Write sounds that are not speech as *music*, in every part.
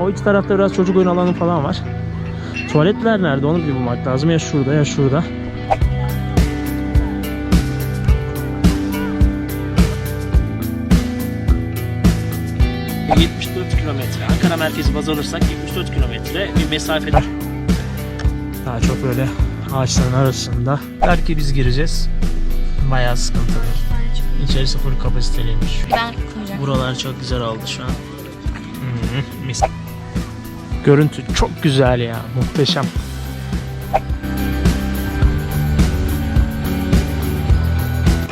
O iç tarafta biraz çocuk oyun alanı falan var. Tuvaletler nerede onu bir bulmak lazım. Ya şurada ya şurada. ...74 kilometre. Ankara merkezi baz alırsak 74 kilometre bir mesafe. Daha çok böyle ağaçların arasında. Belki biz gireceğiz. Bayağı sıkıntılı. İçerisi full kapasiteliymiş. Ben koyacağım. Buralar çok güzel oldu şu an. Hı, mis. Görüntü çok güzel ya. Muhteşem.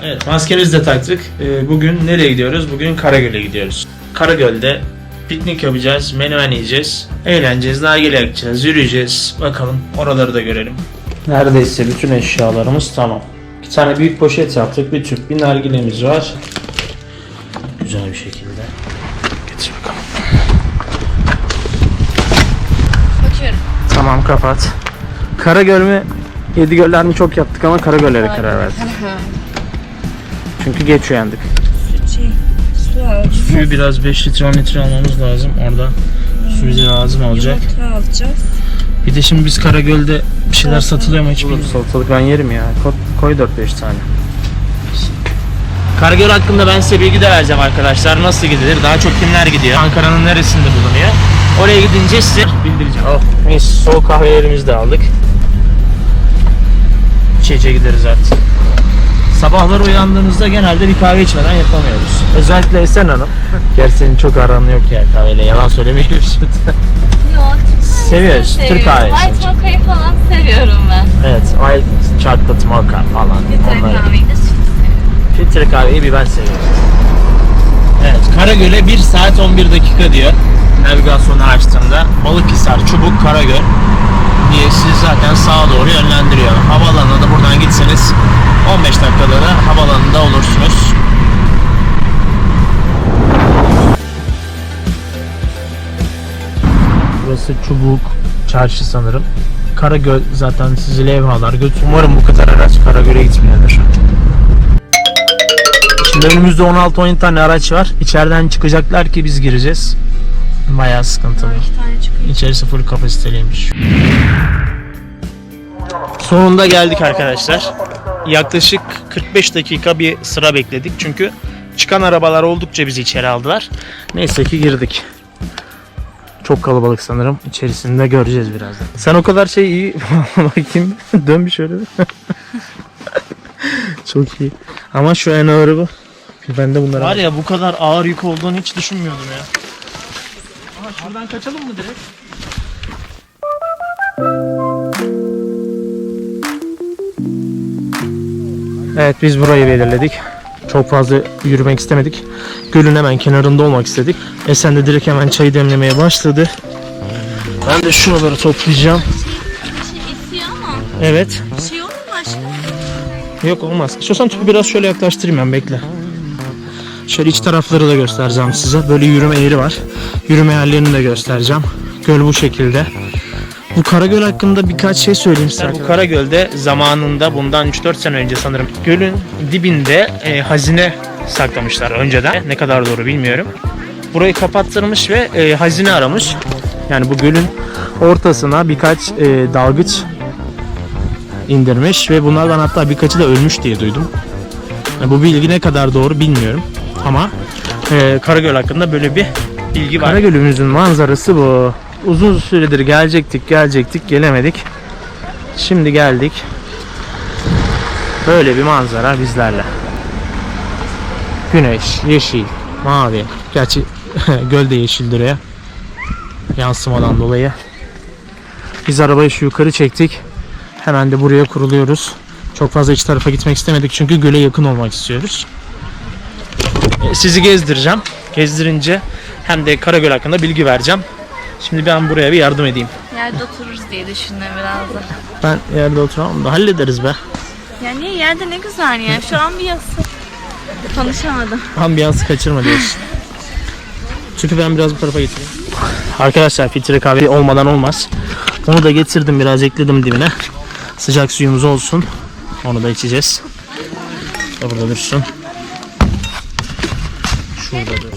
Evet maskemizi de taktık. Ee, Bugün nereye gidiyoruz? Bugün Karagöl'e gidiyoruz. Karagöl'de piknik yapacağız, menemen yiyeceğiz, eğleneceğiz, nargile yakacağız, yürüyeceğiz. Bakalım oraları da görelim. Neredeyse bütün eşyalarımız tamam. Bir tane büyük poşet yaptık, bir tüp, bir nargilemiz var. Güzel bir şekilde. Tamam kapat. Karagöl mü? Yedi göller mi çok yaptık ama Karagöl'lere karar verdik. Çünkü geç uyandık. Şey, su alacağız. Suyu biraz 5 litre 10 litre almamız lazım. Orada su bize lazım olacak. Yumurta alacağız. Bir de şimdi biz Karagöl'de bir şeyler satılıyor mu hiç bilmiyorum. Salatalık ben yerim ya. Koy, koy 4-5 tane. Karagöl hakkında ben size bilgi de vereceğim arkadaşlar. Nasıl gidilir? Daha çok kimler gidiyor? Ankara'nın neresinde bulunuyor? Oraya gidince size bildireceğim. Oh, mis soğuk kahvelerimizi de aldık. İçece gideriz artık. Sabahları uyandığımızda genelde bir kahve içmeden yapamıyoruz. Özellikle Esen Hanım. Gerçi senin çok aran yok ya kahveyle. Yalan söylemeyiyorsun. Yok. Seviyoruz. Türk kahvesi. White mocha'yı falan seviyorum ben. Evet, white chocolate mocha falan. Filtre Onları- kahveyi de seviyorum. Filtre kahveyi bir ben seviyorum. Evet, Karagöl'e 1 saat 11 dakika diyor. Navigasyonu açtığımda Balıkhisar, Çubuk, Karagöl diye sizi zaten sağa doğru yönlendiriyor. Havaalanına da buradan gitseniz 15 dakikada da havaalanında olursunuz. Burası Çubuk Çarşı sanırım. Karagöl zaten sizi levhalar götür. Umarım bu kadar araç Karagöl'e gitmiyordur. Şimdi önümüzde 16-17 tane araç var. İçeriden çıkacaklar ki biz gireceğiz. Bayağı sıkıntılı. İki tane çıkıyor. İçerisi full kapasiteliymiş. Sonunda geldik arkadaşlar. Yaklaşık 45 dakika bir sıra bekledik. Çünkü çıkan arabalar oldukça bizi içeri aldılar. Neyse ki girdik. Çok kalabalık sanırım. İçerisinde göreceğiz birazdan. Sen o kadar şey iyi *laughs* bakayım. Dön bir şöyle. *laughs* Çok iyi. Ama şu en ağırı bu. Ben de bunları Var ya bu kadar ağır yük olduğunu hiç düşünmüyordum ya. Aha şuradan kaçalım mı direkt? Evet biz burayı belirledik. Çok fazla yürümek istemedik. Gölün hemen kenarında olmak istedik. Esen de direkt hemen çayı demlemeye başladı. Ben de şuraları toplayacağım. Bir şey esiyor ama Evet. bir şey olur mu aşkım? Yok olmaz. İstiyorsan tüpü biraz şöyle yaklaştırayım ben bekle. Şöyle iç tarafları da göstereceğim size. Böyle yürüme yeri var. Yürüme yerlerini de göstereceğim. Göl bu şekilde. Bu Karagöl hakkında birkaç şey söyleyeyim size. Bu Karagöl'de zamanında bundan 3-4 sene önce sanırım gölün dibinde e, hazine saklamışlar önceden. Ne kadar doğru bilmiyorum. Burayı kapattırmış ve e, hazine aramış. Yani bu gölün ortasına birkaç e, dalgıç indirmiş ve bunlardan hatta birkaçı da ölmüş diye duydum. Yani bu bilgi ne kadar doğru bilmiyorum ama e, Karagöl hakkında böyle bir bilgi var. Karagöl'ümüzün manzarası bu. Uzun süredir gelecektik, gelecektik, gelemedik. Şimdi geldik. Böyle bir manzara bizlerle. Güneş, yeşil, mavi. Gerçi *laughs* göl de yeşildir ya. Yansımadan dolayı. Biz arabayı şu yukarı çektik. Hemen de buraya kuruluyoruz. Çok fazla iç tarafa gitmek istemedik çünkü göle yakın olmak istiyoruz. Sizi gezdireceğim. Gezdirince hem de Karagöl hakkında bilgi vereceğim. Şimdi ben buraya bir yardım edeyim. Yerde otururuz diye düşündüm biraz da. Ben yerde oturamam da hallederiz be. Ya niye yerde ne güzel ya. Şu an bir yası. Konuşamadım. Ambiyansı kaçırma diyorsun. Çünkü ben biraz bu tarafa getireyim. Arkadaşlar filtre kahve olmadan olmaz. Onu da getirdim biraz ekledim dibine. Sıcak suyumuz olsun. Onu da içeceğiz. Burada dursun şuradadır.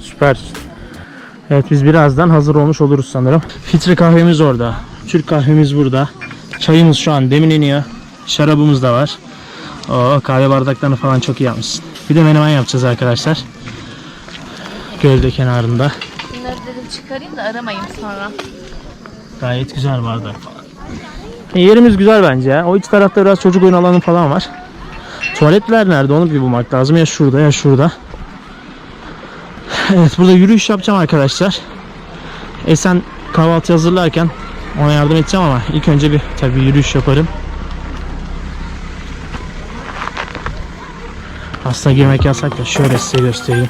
Süper. Evet biz birazdan hazır olmuş oluruz sanırım. Filtre kahvemiz orada. Türk kahvemiz burada. Çayımız şu an demin iniyor. Şarabımız da var. Oo, kahve bardaklarını falan çok iyi yapmışsın. Bir de menemen yapacağız arkadaşlar. Gölde kenarında. Çıkarayım da aramayayım sonra. Gayet güzel bardak falan. E, yerimiz güzel bence ya. O iç tarafta biraz çocuk oyun alanı falan var. Tuvaletler nerede onu bir bulmak lazım. Ya şurada ya şurada. Evet burada yürüyüş yapacağım arkadaşlar. Esen kahvaltı hazırlarken ona yardım edeceğim ama ilk önce bir tabii yürüyüş yaparım. Aslında girmek yasak da şöyle size göstereyim.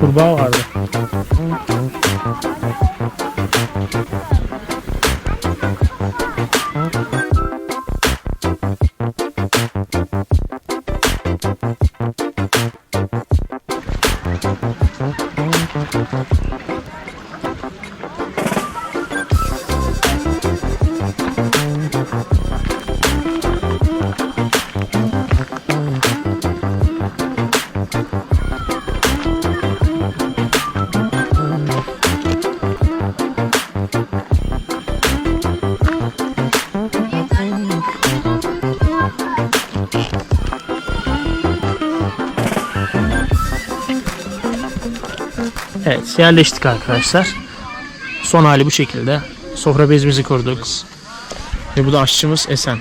Kurbağa vardı. Evet yerleştik arkadaşlar. Son hali bu şekilde. Sofra bezimizi kurduk. Ve bu da aşçımız Esen.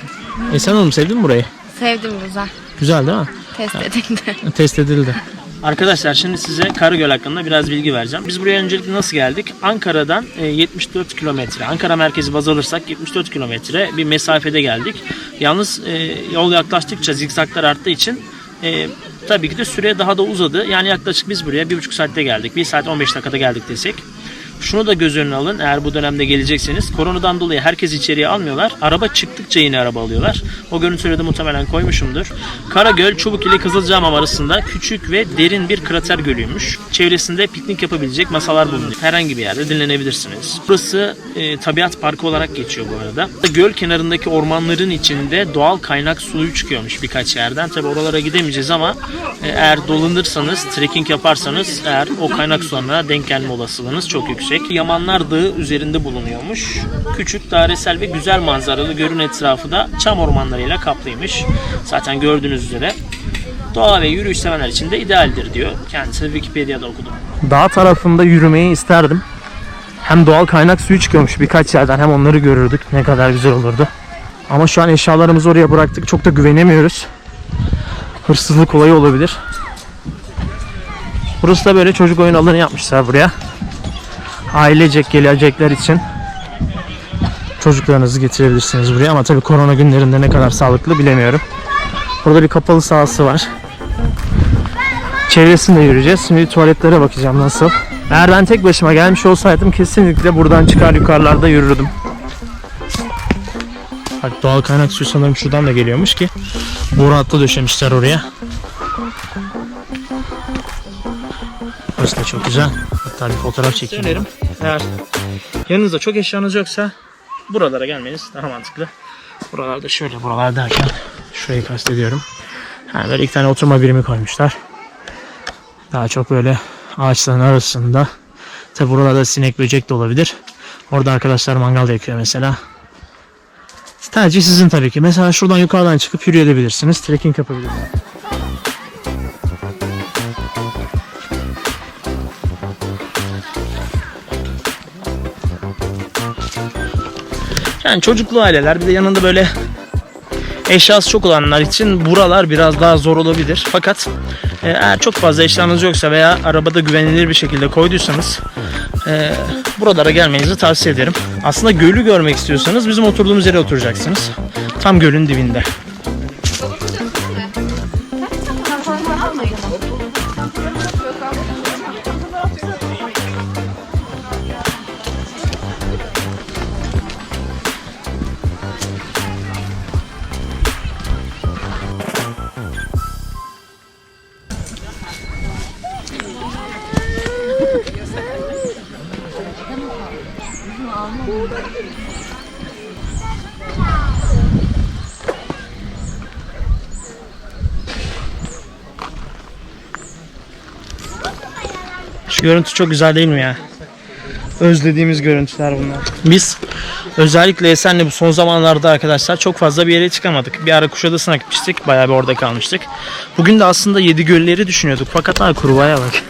Esen Hanım sevdin mi burayı? Sevdim güzel. Güzel değil mi? Test edildi. *laughs* Test edildi. Arkadaşlar şimdi size Karagöl hakkında biraz bilgi vereceğim. Biz buraya öncelikle nasıl geldik? Ankara'dan e, 74 kilometre. Ankara merkezi baz alırsak 74 kilometre bir mesafede geldik. Yalnız e, yol yaklaştıkça zikzaklar arttığı için e, tabii ki de süre daha da uzadı. Yani yaklaşık biz buraya 1,5 saatte geldik. 1 saat 15 dakikada geldik desek. Şunu da göz önüne alın eğer bu dönemde gelecekseniz. Koronadan dolayı herkes içeriye almıyorlar. Araba çıktıkça yine araba alıyorlar. O görüntüleri de muhtemelen koymuşumdur. Karagöl, Çubuk ile Kızılcahamam arasında küçük ve derin bir krater gölüymüş. Çevresinde piknik yapabilecek masalar bulunuyor. Herhangi bir yerde dinlenebilirsiniz. Burası e, tabiat parkı olarak geçiyor bu arada. Göl kenarındaki ormanların içinde doğal kaynak suyu çıkıyormuş birkaç yerden. Tabi oralara gidemeyeceğiz ama e, eğer dolanırsanız, trekking yaparsanız eğer o kaynak sularına denk gelme olasılığınız çok yüksek. Yamanlar Dağı üzerinde bulunuyormuş. Küçük, dairesel ve güzel manzaralı gölün etrafı da çam ormanlarıyla kaplıymış. Zaten gördüğünüz üzere doğa ve yürüyüş sevenler için de idealdir diyor. Kendisi Wikipedia'da okudum. Dağ tarafında yürümeyi isterdim. Hem doğal kaynak suyu çıkıyormuş birkaç yerden hem onları görürdük. Ne kadar güzel olurdu. Ama şu an eşyalarımızı oraya bıraktık. Çok da güvenemiyoruz. Hırsızlık olayı olabilir. Burası da böyle çocuk oyun alanı yapmışlar buraya. Ailecek gelecekler için çocuklarınızı getirebilirsiniz buraya ama tabii korona günlerinde ne kadar sağlıklı bilemiyorum. Burada bir kapalı sahası var. Çevresinde yürüyeceğiz. Şimdi tuvaletlere bakacağım nasıl. Eğer ben tek başıma gelmiş olsaydım kesinlikle buradan çıkar yukarılarda yürürdüm. Bak doğal kaynak suyu sanırım şuradan da geliyormuş ki. Boru hattı döşemişler oraya. Burası da çok güzel. Hatta bir fotoğraf çekeyim. Söylerim. Eğer yanınızda çok eşyanız yoksa buralara gelmeniz daha mantıklı. Buralarda şöyle buralar derken şurayı kastediyorum. Yani böyle iki tane oturma birimi koymuşlar. Daha çok böyle ağaçların arasında. Tabi buralarda sinek böcek de olabilir. Orada arkadaşlar mangal yakıyor mesela. Tercih sizin tabii ki. Mesela şuradan yukarıdan çıkıp yürüyebilirsiniz. Trekking yapabilirsiniz. Yani çocuklu aileler bir de yanında böyle eşyası çok olanlar için buralar biraz daha zor olabilir. Fakat e, eğer çok fazla eşyanız yoksa veya arabada güvenilir bir şekilde koyduysanız e, buralara gelmenizi tavsiye ederim. Aslında gölü görmek istiyorsanız bizim oturduğumuz yere oturacaksınız. Tam gölün dibinde. Görüntü çok güzel değil mi ya? Özlediğimiz görüntüler bunlar. Biz özellikle Esen'le bu son zamanlarda arkadaşlar çok fazla bir yere çıkamadık. Bir ara Kuşadası'na gitmiştik. Bayağı bir orada kalmıştık. Bugün de aslında yedi gölleri düşünüyorduk. Fakat ha kurbağaya bak.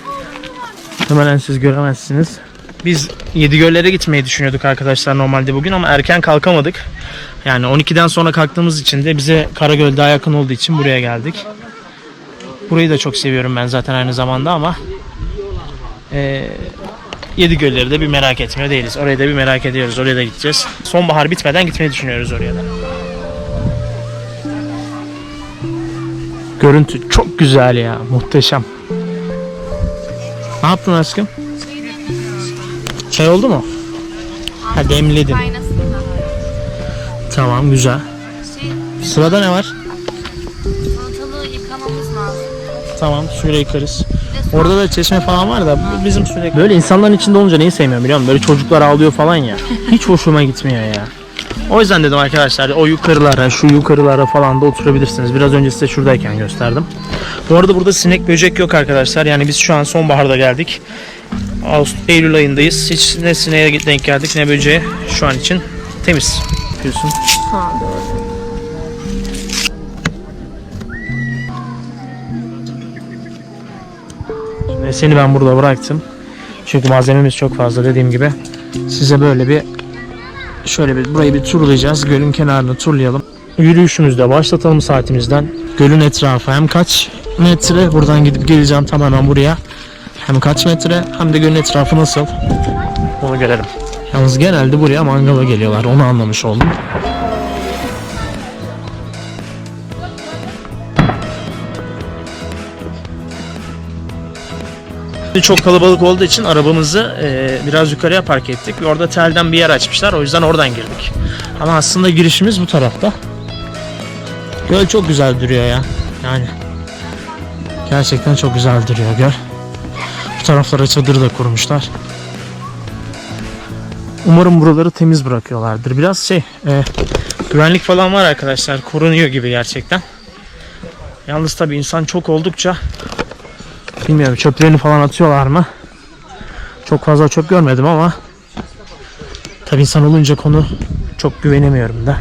Muhtemelen siz göremezsiniz. Biz yedi göllere gitmeyi düşünüyorduk arkadaşlar normalde bugün ama erken kalkamadık. Yani 12'den sonra kalktığımız için de bize Karagöl daha yakın olduğu için buraya geldik. Burayı da çok seviyorum ben zaten aynı zamanda ama eee Yedi gölleri de bir merak etmiyor değiliz. Orayı da bir merak ediyoruz. Oraya da gideceğiz. Sonbahar bitmeden gitmeyi düşünüyoruz oraya da. Görüntü çok güzel ya. Muhteşem. Ne yaptın aşkım? Çay oldu mu? Ha demledin. Tamam güzel. Sırada ne var? salatalığı yıkamamız lazım. Tamam suyla yıkarız. Orada da çeşme falan var da bizim sürekli... Böyle insanların içinde olunca neyi sevmiyorum biliyor musun? Böyle çocuklar ağlıyor falan ya. Hiç hoşuma gitmiyor ya. O yüzden dedim arkadaşlar o yukarılara, şu yukarılara falan da oturabilirsiniz. Biraz önce size şuradayken gösterdim. Bu arada burada sinek böcek yok arkadaşlar. Yani biz şu an sonbaharda geldik. Ağustos, Eylül ayındayız. Hiç ne sineğe denk geldik ne böceğe. Şu an için temiz. Biliyorsun. Ha doğru. Ve seni ben burada bıraktım. Çünkü malzememiz çok fazla dediğim gibi. Size böyle bir şöyle bir burayı bir turlayacağız. Gölün kenarını turlayalım. Yürüyüşümüzde başlatalım saatimizden. Gölün etrafı hem kaç metre buradan gidip geleceğim tamamen buraya. Hem kaç metre hem de gölün etrafı nasıl onu görelim. Yalnız genelde buraya mangala geliyorlar onu anlamış oldum. Çok kalabalık olduğu için arabamızı e, biraz yukarıya park ettik. Ve orada telden bir yer açmışlar. O yüzden oradan girdik. Ama aslında girişimiz bu tarafta. Göl çok güzel duruyor ya. Yani gerçekten çok güzel duruyor göl. Bu taraflara çadır da kurmuşlar. Umarım buraları temiz bırakıyorlardır. Biraz şey, e, güvenlik falan var arkadaşlar. Korunuyor gibi gerçekten. Yalnız tabii insan çok oldukça Bilmiyorum çöplerini falan atıyorlar mı? Çok fazla çöp görmedim ama tabi insan olunca konu çok güvenemiyorum da.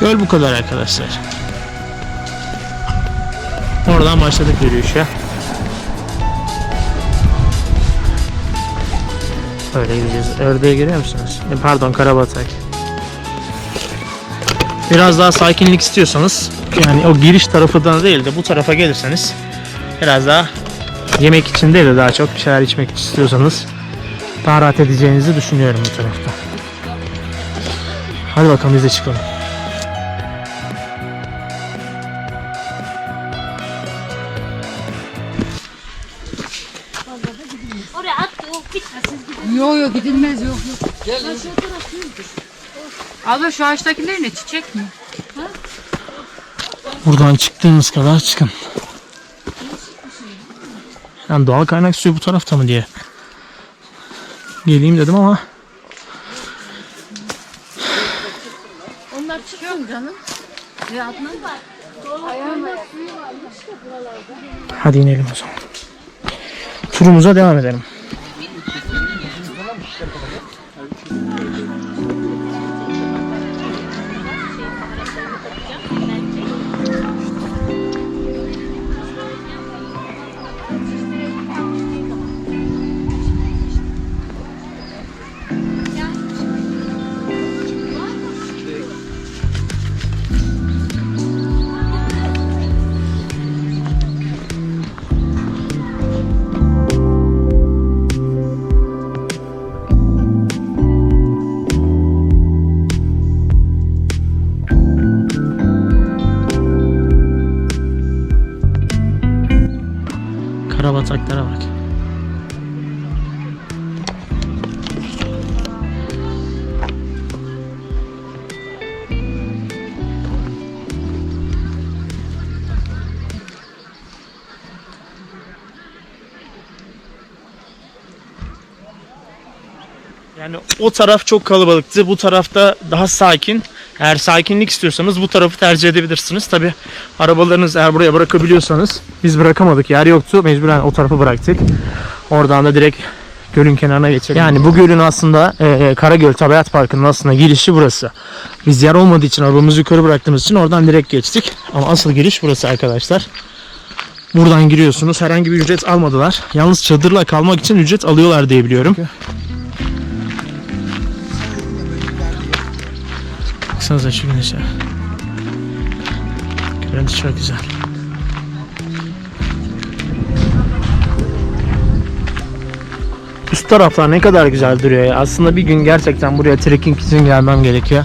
Göl bu kadar arkadaşlar. Oradan başladık yürüyüşe. Öyle gideceğiz. Ördeği görüyor musunuz? E, Pardon Karabatak. Biraz daha sakinlik istiyorsanız yani o giriş tarafından değil de bu tarafa gelirseniz biraz daha yemek için değil de daha çok bir şeyler içmek istiyorsanız daha rahat edeceğinizi düşünüyorum bu tarafta. Hadi bakalım biz de çıkalım. Yok yok gidilmez yok yok. Abla şu ağaçtakiler ne çiçek mi? Buradan çıktığınız kadar çıkın. Yani doğal kaynak suyu bu tarafta mı diye geleyim dedim ama Onlar çıksın canım. Ya Adnan hadi inelim o zaman. Turumuza devam edelim. Yani o taraf çok kalabalıktı. Bu tarafta daha sakin. Eğer sakinlik istiyorsanız bu tarafı tercih edebilirsiniz. Tabi arabalarınızı eğer buraya bırakabiliyorsanız biz bırakamadık. Yer yoktu. Mecburen o tarafı bıraktık. Oradan da direkt gölün kenarına geçelim. Yani bu gölün aslında e, Karagöl Tabiat Parkı'nın aslında girişi burası. Biz yer olmadığı için arabamızı yukarı bıraktığımız için oradan direkt geçtik. Ama asıl giriş burası arkadaşlar. Buradan giriyorsunuz. Herhangi bir ücret almadılar. Yalnız çadırla kalmak için ücret alıyorlar diye biliyorum. Baksanıza şu güneşe. Görüntü çok güzel. Üst taraflar ne kadar güzel duruyor ya. Aslında bir gün gerçekten buraya trekking için gelmem gerekiyor.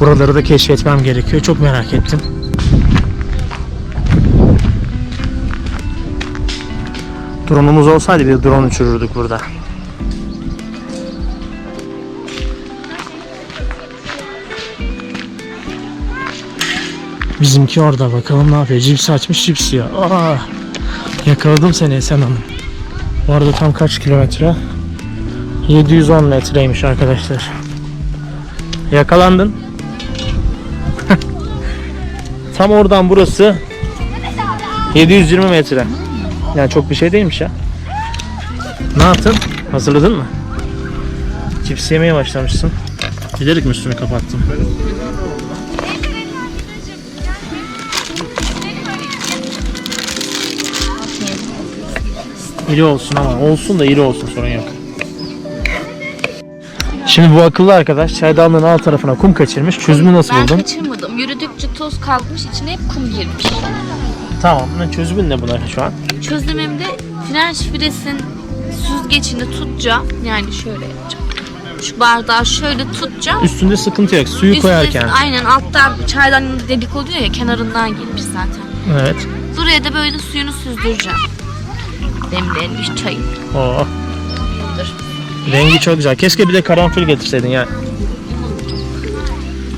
Buraları da keşfetmem gerekiyor. Çok merak ettim. Drone'umuz olsaydı bir drone uçururduk burada. Bizimki orada bakalım ne yapıyor. Cips açmış cips yiyor. Aa, yakaladım seni Esen Hanım. Bu arada tam kaç kilometre? 710 metreymiş arkadaşlar. Yakalandın. *laughs* tam oradan burası 720 metre. Yani çok bir şey değilmiş ya. Ne yaptın? Hazırladın mı? Cips yemeye başlamışsın. Bilerek mi üstünü kapattın? İri olsun ama olsun da iri olsun sorun yok. Şimdi bu akıllı arkadaş çaydanlığın alt tarafına kum kaçırmış. Çözümü nasıl Ben buldun? kaçırmadım. Yürüdükçe toz kalkmış, içine hep kum girmiş. Tamam. ne Çözümün ne buna şu an? Çözümümde fren şifresinin süzgecini tutacağım. Yani şöyle yapacağım. Şu bardağı şöyle tutacağım. Üstünde sıkıntı yok. Suyu Üstte- koyarken. Aynen alttan çaydan delik oluyor ya kenarından girmiş zaten. Evet. Buraya da böyle suyunu süzdüreceğim. Demlenmiş çayın. Oo. Dur. Rengi çok güzel. Keşke bir de karanfil getirseydin ya.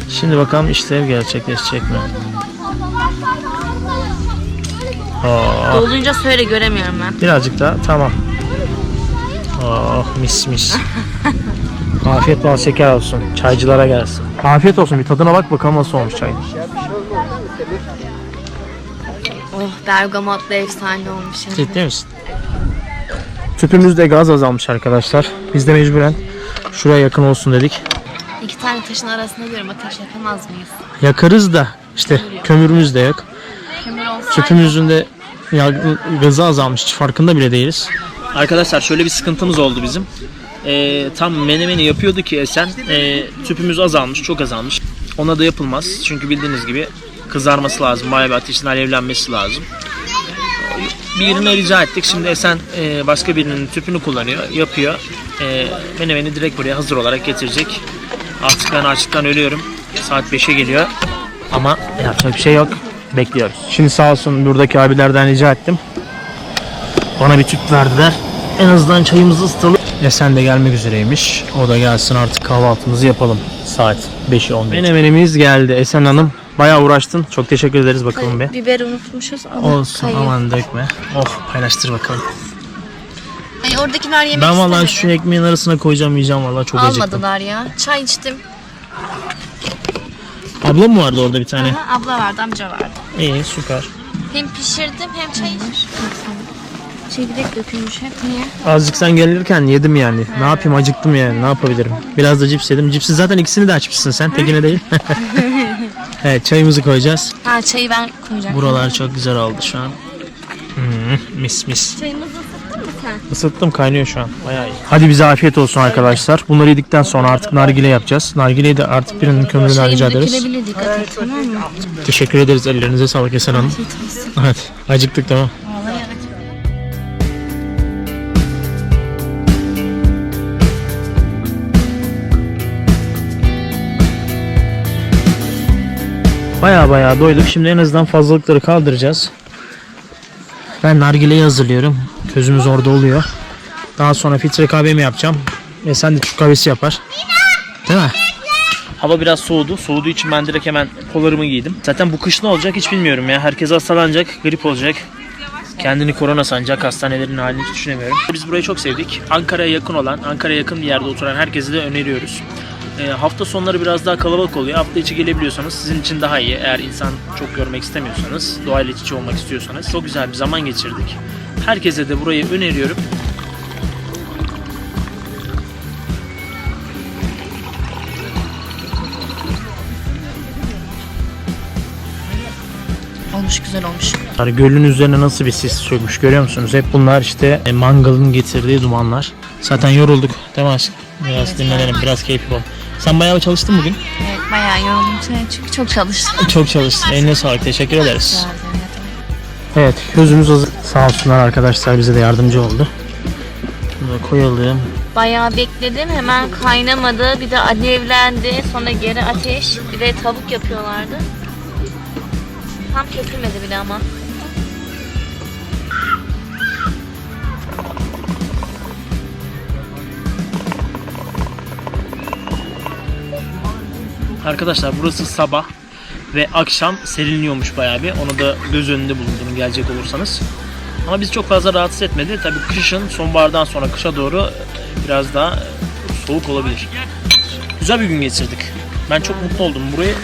Şimdi bakalım işlev gerçekleşecek mi? Oo. Dolunca söyle göremiyorum ben. Birazcık daha tamam. Oh mis mis. *laughs* Afiyet bal şeker olsun. Çaycılara gelsin. Afiyet olsun. Bir tadına bak bakalım nasıl olmuş çay. Bergamotlu efsane olmuş. yani. Ciddi misin? Tüpümüzde gaz azalmış arkadaşlar. Biz de mecburen şuraya yakın olsun dedik. İki tane taşın arasında diyorum ateş yakamaz mıyız? Yakarız da işte kömürümüz de yok. Kömür olsaydı. Tüpümüzün de gazı azalmış. Hiç farkında bile değiliz. Arkadaşlar şöyle bir sıkıntımız oldu bizim. Ee, tam menemeni yapıyordu ki Esen. Ee, tüpümüz azalmış, çok azalmış. Ona da yapılmaz. Çünkü bildiğiniz gibi kızarması lazım. Bayağı bir ateşin alevlenmesi lazım. Birine rica ettik. Şimdi Esen e, başka birinin tüpünü kullanıyor, yapıyor. E, menemeni direkt buraya hazır olarak getirecek. Artık ben açlıktan ölüyorum. Saat 5'e geliyor. Ama yapacak bir şey yok. Bekliyoruz. Şimdi sağ olsun buradaki abilerden rica ettim. Bana bir tüp verdiler. En azından çayımızı ısıtalım. Esen de gelmek üzereymiş. O da gelsin artık kahvaltımızı yapalım. Saat 5'i 10. Menemenimiz geldi Esen Hanım. Bayağı uğraştın. Çok teşekkür ederiz bakalım bir. Biber unutmuşuz ama Olsun kayıyor. aman dökme. Oh paylaştır bakalım. Ay, oradakiler yemek Ben vallahi istemedi. şu ekmeğin arasına koyacağım yiyeceğim vallahi çok acıktım. Almadılar ya. Çay içtim. Ablam mı vardı orada bir tane? Aha, abla vardı, amca vardı. İyi süper. Hem pişirdim hem çay içtim. Çekirdek dökülmüş hep. Niye? Azıcık sen gelirken yedim yani. Ne yapayım acıktım yani ne yapabilirim. Biraz da cips yedim. Cipsi zaten ikisini de açmışsın sen tekine değil. *laughs* evet çayımızı koyacağız. Ha çayı ben koyacağım. Buralar çok güzel oldu şu an. Hmm, mis mis. Çayımızı ısıttın mı sen? Isıttım kaynıyor şu an. Bayağı iyi. Hadi bize afiyet olsun arkadaşlar. Bunları yedikten sonra artık nargile yapacağız. Nargileyi de artık birinin kömüründen rica ederiz. dökülebilir dikkat et tamam mı? Teşekkür ederiz. Ellerinize sağlık Esen Hanım. Evet. Acıktık tamam. Baya baya doyduk. Şimdi en azından fazlalıkları kaldıracağız. Ben nargileyi hazırlıyorum. Közümüz orada oluyor. Daha sonra filtre kahvemi yapacağım. Ve sen de Türk kahvesi yapar. Değil mi? Hava biraz soğudu. Soğuduğu için ben direkt hemen polarımı giydim. Zaten bu kış ne olacak hiç bilmiyorum ya. Herkes hastalanacak, grip olacak. kendini korona sanacak hastanelerin halini hiç düşünemiyorum. Biz burayı çok sevdik. Ankara'ya yakın olan, Ankara'ya yakın bir yerde oturan herkese de öneriyoruz. Ee, hafta sonları biraz daha kalabalık oluyor. Hafta içi gelebiliyorsanız sizin için daha iyi. Eğer insan çok görmek istemiyorsanız, doğayla iç içe olmak istiyorsanız çok güzel bir zaman geçirdik. Herkese de burayı öneriyorum. Olmuş güzel olmuş. Yani gölün üzerine nasıl bir sis çökmüş görüyor musunuz? Hep bunlar işte e, mangalın getirdiği dumanlar. Zaten yorulduk değil mi aşkım? Biraz dinlenelim, biraz keyifli ol. Sen bayağı çalıştın bugün. Evet bayağı yoruldum çünkü çok çalıştım. Çok çalıştın. Eline sağlık. Teşekkür ederiz. Evet, gözümüz hazır. Sağ olsunlar arkadaşlar bize de yardımcı oldu. Bunu da koyalım. Bayağı bekledim hemen kaynamadı bir de alevlendi sonra geri ateş bir de tavuk yapıyorlardı. Tam kesilmedi bile ama. Arkadaşlar burası sabah ve akşam serinliyormuş bayağı bir. Onu da göz önünde bulundurun gelecek olursanız. Ama biz çok fazla rahatsız etmedi. Tabii kışın sonbahardan sonra kışa doğru e, biraz daha e, soğuk olabilir. Güzel bir gün geçirdik. Ben çok mutlu oldum. Buraya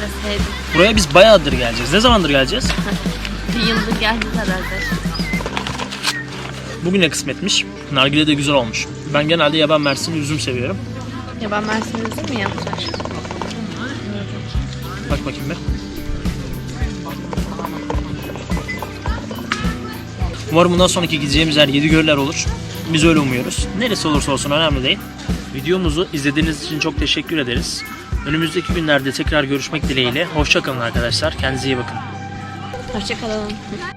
buraya biz bayağıdır geleceğiz. Ne zamandır geleceğiz? *laughs* Bir yıldır geldi herhalde. Bugüne kısmetmiş. Nargile de güzel olmuş. Ben genelde yaban mersini üzüm seviyorum. Ya ben Mersin'de mi yapacağım? Bak bakayım bir. Umarım bundan sonraki gideceğimiz yer yedi göller olur. Biz öyle umuyoruz. Neresi olursa olsun önemli değil. Videomuzu izlediğiniz için çok teşekkür ederiz. Önümüzdeki günlerde tekrar görüşmek dileğiyle. Hoşçakalın arkadaşlar. Kendinize iyi bakın. Hoşçakalın.